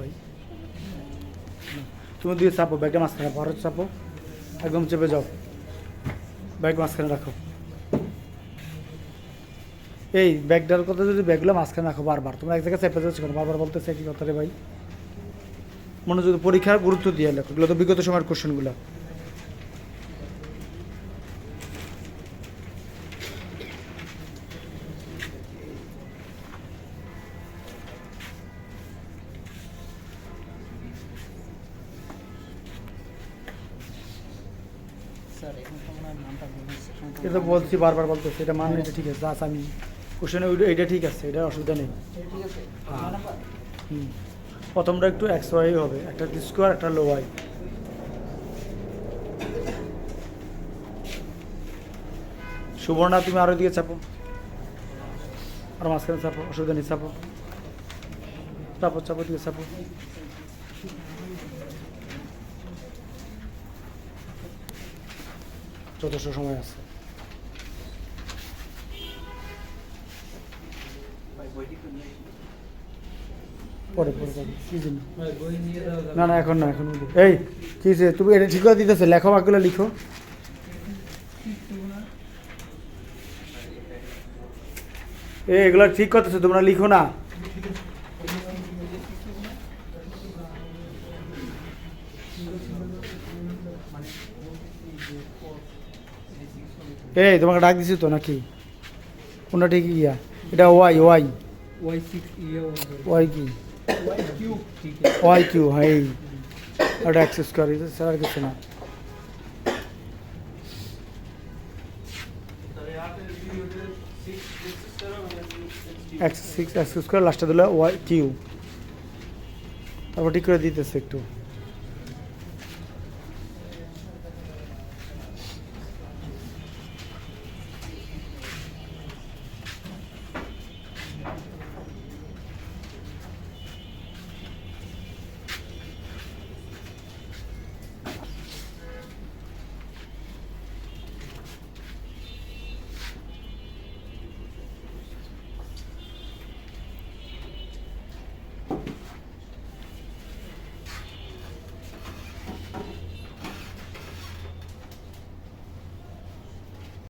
ভাই। তুমি দিয়ে চাপো ব্যাগটা মাঝখানে আরও চাপো। একদম চেপে যাও। ব্যাগ মাঝখানে রাখো। এই ব্যাগটার কথা যদি ব্যাগগুলো মাঝখানে রাখো বারবার, তোমরা এক জায়গায় চেপে যাচ্ছ কেন? বারবার বলতেছে কি কথা রে ভাই? মনে যদি পরীক্ষার গুরুত্ব দিয়ে লেখো, এগুলো তো বিগত সময়ের কোশ্চেনগুলো স্যার এখন তো মনে হয় নামটা ভুল এটা বলছি বারবার বলতেছি এটা মানে এটা ঠিক আছে আচ্ছা আমি কোশ্চেনে এটা ঠিক আছে এটা অসুবিধা নেই। হ্যাঁ। হুম। প্রথমটা একটু এক্স ওয়াই হবে একটা স্কোয়ার একটা লো ওয়াই সুবর্ণা তুমি আরও দিকে চাপো। আর মাঝখানে চাপো অসুবিধা নেই চাপো। চাপো চাপো দিকে চাপো। যথেষ্ট সময় আছে। পরে পরে না না, এখন না, এখন এই, কি হয়েছে তুমি এটা ঠিক করে দিতেছে, লেখো বাকিগুলো লিখো। এ এগুলো ঠিক করতেছো, তোমরা লিখো না। এই, তোমাকে ডাক দিছি তো নাকি? কোনটা ঠিক ইয়া? এটা ওয়াই ওয়াই। ওয়াই কি? ওয়াই কিউ হ্যাঁ এই। অ্যাক্সেস করি স্যার আর কিছু না। এক্স সিক্স অ্যাক্সেস করে লাস্টে দিলে ওয়াই কিউ। তারপর ঠিক করে দিতেছে একটু।